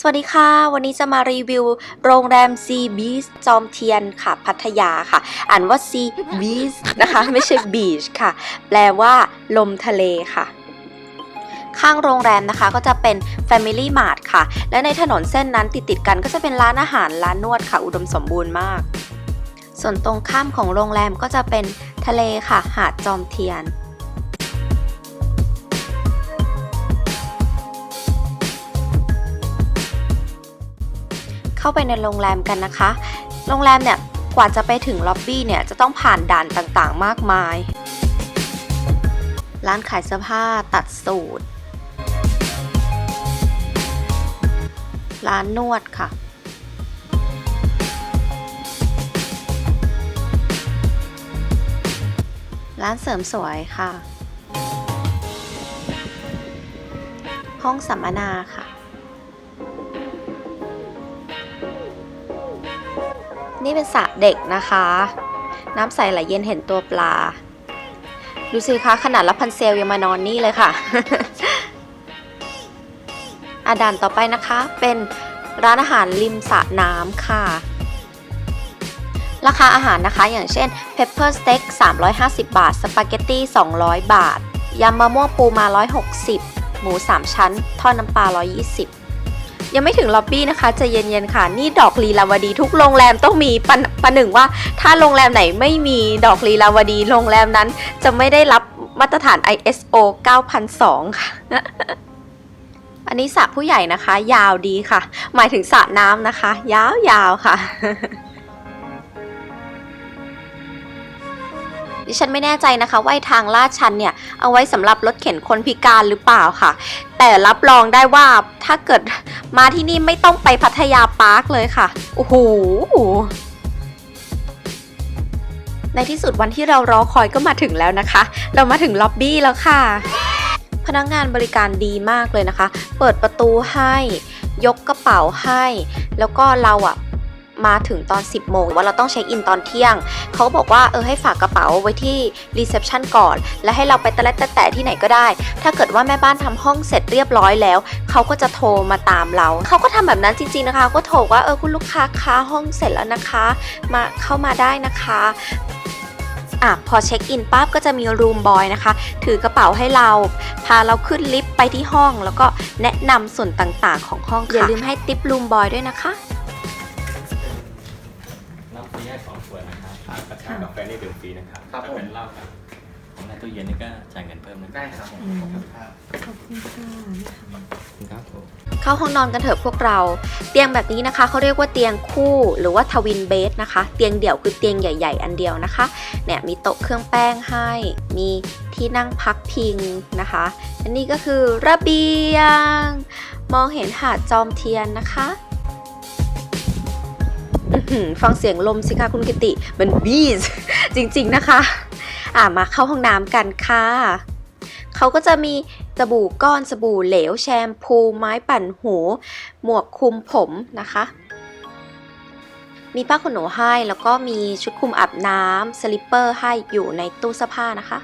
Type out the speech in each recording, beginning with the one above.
สวัสดีค่ะ วันนี้จะมารีวิวโรงแรม Sea Beach จอมเทียนค่ะ พัทยาค่ะ อ่านว่า Sea Beach นะคะ ไม่ใช่ Beach ค่ะ แปลว่า ลมทะเลค่ะข้างโรงแรมนะคะก็จะเป็น Family Mart ค่ะ และในถนนเส้นนั้นติดติดกันก็จะเป็นร้านอาหารร้านนวดค่ะ อุดมสมบูรณ์มาก ส่วนตรงข้ามของโรงแรมก็จะเป็นทะเลค่ะ หาดจอมเทียน เข้าไปในโรงแรมกันนะคะ โรงแรมเนี่ยกว่าจะไปถึงล็อบบี้เนี่ยจะต้องผ่านด่านต่างๆ มากมาย ร้านขายเสื้อผ้าตัดสูตร ร้านนวดค่ะ ร้านเสริมสวยค่ะ ห้องสัมมนาค่ะ นี่เป็นสระเด็กนะคะ น้ำใสไหลเย็นเห็นตัวปลา ดูสิคะขนาดละพันเซลยังมานอนนี่เลยค่ะอาด่านต่อไปนะคะ เป็นร้านอาหารริมสระน้ำค่ะ ราคาอาหารนะคะ อย่างเช่น pepper steak 350 บาท สปาเกตตี้ 200 บาท ยำมะม่วงปูมา 160 หมู 3 ชั้น ทอดน้ำปลา 120 ยังไม่ถึงล็อบบี้นะคะ จะเย็นๆค่ะ นี่ดอกลีลาวดี ทุกโรงแรมต้องมีปันปันหนึ่งว่า ถ้าโรงแรมไหนไม่มีดอกลีลาวดีโรงแรมนั้น จะไม่ได้รับมาตรฐาน ISO 9002 ค่ะ อันนี้สระผู้ใหญ่นะคะ ยาวดีค่ะ หมายถึงสระน้ำนะคะ ยาวๆค่ะ ดิฉันไม่แน่ใจนะคะว่าทางลาดชันเนี่ยเอาไว้สำหรับรถเข็นคนพิการหรือเปล่าค่ะ แต่รับรองได้ว่าถ้าเกิดมาที่นี่ไม่ต้องไปพัทยาปาร์คเลยค่ะโอ้โหในที่สุดวันที่เรารอคอยก็มาถึงแล้วนะคะ เรามาถึงล็อบบี้แล้วค่ะ พนักงานบริการดีมากเลยนะคะ เปิดประตูให้ ยกกระเป๋าให้ แล้วก็เราอะ มาถึงตอน 10 โมงว่าเราต้องเช็คอินตอนเที่ยง เขาบอกว่าเออให้ฝากกระเป๋าไว้ที่รีเซพชันก่อน แล้วให้เราไปตะแลดตะแต่ที่ไหนก็ได้ ถ้าเกิดว่าแม่บ้านทำห้องเสร็จเรียบร้อยแล้ว เขาก็จะโทรมาตามเรา เขาก็ทำแบบนั้นจริงๆนะคะ ก็โทรว่าเออคุณลูกค้าคะห้องเสร็จแล้วนะคะ มาเข้ามาได้นะคะอะพอเช็คอินปั๊บก็จะมีรูมบอยนะคะ ถือกระเป๋าให้เรา พาเราขึ้นลิฟต์ไปที่ห้อง แล้วก็แนะนำส่วนต่างๆของห้องค่ะ อย่าลืมให้ติปรูมบอยด้วยนะคะ น้ำฟรีให้สองขวดนะครับถ้ากระชากาแฟนี่ดื่มฟรีนะครับครับถ้าเป็นเหล้ากับของในตู้เย็นนี่ก็จ่ายเงินเพิ่มนะได้ครับผม ขอบคุณครับครับผม เข้าห้องนอนกันเถอะพวกเรา เตียงแบบนี้นะคะเขาเรียกว่าเตียงคู่หรือว่าทวินเบดนะคะ เตียงเดี่ยวคือเตียงใหญ่ ๆ อันเดียวนะคะเนี่ยมีโต๊ะเครื่องแป้งให้ มีที่นั่งพักพิงนะคะอันนี้ก็คือระเบียง มองเห็นหาดจอมเทียนนะคะอื้อหือ ฟังเสียงลมสิคะคุณกิติมันบีสจริง ๆนะคะ อ่ามาเข้าห้องน้ำกันค่ะเขาก็จะมีสบู่ก้อนสบู่เหลวแชมพู ไม้ปั่นหู หมวกคลุมผมนะคะ มีผ้าขนหนูให้แล้วก็มีชุดคลุมอาบน้ำสลิปเปอร์ให้อยู่ในตู้เสื้อผ้านะคะ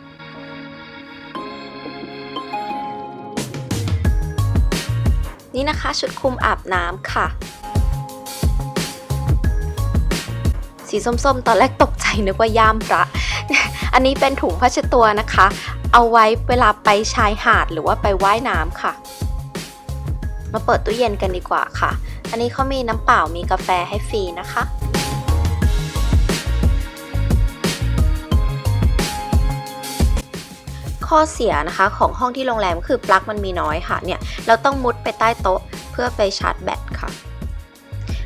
นี่นะคะชุดคลุมอาบน้ำค่ะ สีส้มๆ ตอนแรกตกใจนึกว่าย่ามพระ อันนี้เป็นถุงผ้าเช็ดตัวนะคะ เอาไว้เวลาไปชายหาดหรือว่าไปว่ายน้ำค่ะ มาเปิดตู้เย็นกันดีกว่าค่ะ อันนี้เขามีน้ำเปล่ามีกาแฟให้ฟรีนะคะข้อเสียนะคะของห้องที่โรงแรมคือปลั๊กมันมีน้อยค่ะเนี่ยเราต้องมุดไปใต้โต๊ะเพื่อไปชาร์จแบตค่ะ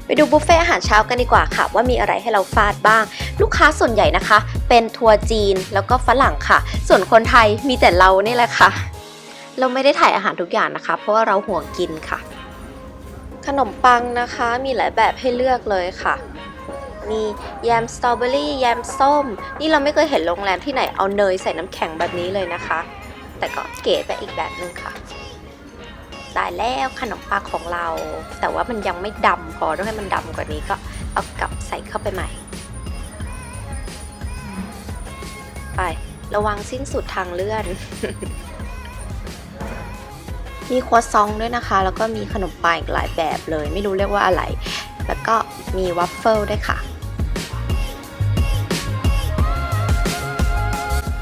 ไปดูบุฟเฟ่อาหารเช้ากันดีกว่าค่ะ ว่ามีอะไรให้เราฟาดบ้าง ลูกค้าส่วนใหญ่นะคะ เป็นทัวร์จีนแล้วก็ฝรั่งค่ะ ส่วนคนไทยมีแต่เรานี่แหละค่ะ เราไม่ได้ถ่ายอาหารทุกอย่างนะคะ เพราะว่าเราห่วงกินค่ะ ขนมปังนะคะมีหลายแบบให้เลือกเลยค่ะมีแยมสตรอเบอรี่แยมส้ม นี่เราไม่เคยเห็นโรงแรมที่ไหนเอาเนยใส่น้ำแข็งแบบนี้เลยนะคะ แต่ก็เก๋ไปอีกแบบนึงค่ะ ได้แล้วขนมปังของเรา แต่ว่ามันยังไม่ดำพอต้องให้มันดำกว่านี้ก็เอากลับใส่เข้าไปใหม่ ไประวังสิ้นสุดทางเลื่อน มีครัวซองด้วยนะคะ แล้วก็มีขนมปังอีกหลายแบบเลย ไม่รู้เรียกว่าอะไร แล้วก็มีวัฟเฟิลด้วยค่ะ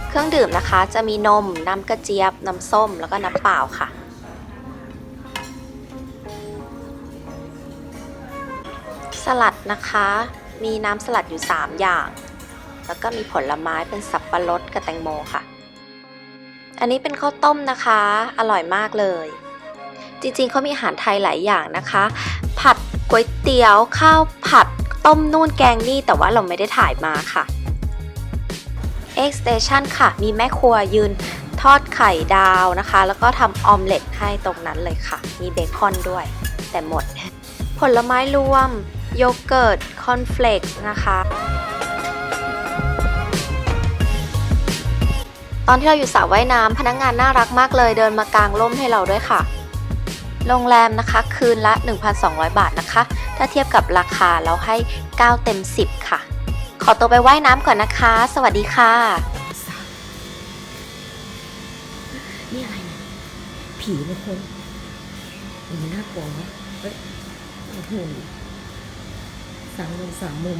เครื่องดื่มนะคะจะมีนม น้ำกระเจี๊ยบ น้ำส้ม แล้วก็น้ำเปล่าค่ะ สลัดนะคะ มีน้ำสลัดอยู่ 3 อย่าง แล้วก็มีผลไม้เป็นสับปะรดกับแตงโมค่ะ อันนี้เป็นข้าวต้มนะคะ อร่อยมากเลย จริงๆเขามีอาหารไทยหลายอย่างนะคะ ผัดก๋วยเตี๋ยวข้าวผัดต้มนู่นแกงนี่แต่ว่าเราไม่ได้ถ่ายมาค่ะ Egg Station ค่ะ มีแม่ครัวยืนทอดไข่ดาวนะคะ แล้วก็ทำออมเล็ตให้ตรงนั้นเลยค่ะ มีเบคอนด้วย แต่หมด ผลไม้รวม โยเกิร์ต คอนเฟลกซ์นะคะ ตอนที่เราอยู่สระว่ายน้ำพนักงานน่ารักมากเลยเดินมากางร่มให้เราด้วยค่ะ โรงแรมนะคะคืนละ 1,200 บาทนะคะ ถ้าเทียบกับราคาเราให้ 9 เต็ม 10 ค่ะ ขอตัวไปว่ายน้ำก่อนนะคะ สวัสดีค่ะนี่อะไรเนี่ยผีบาคนมันน่ากลัวเฮ้ยโอ้โห สามมุมสามมุม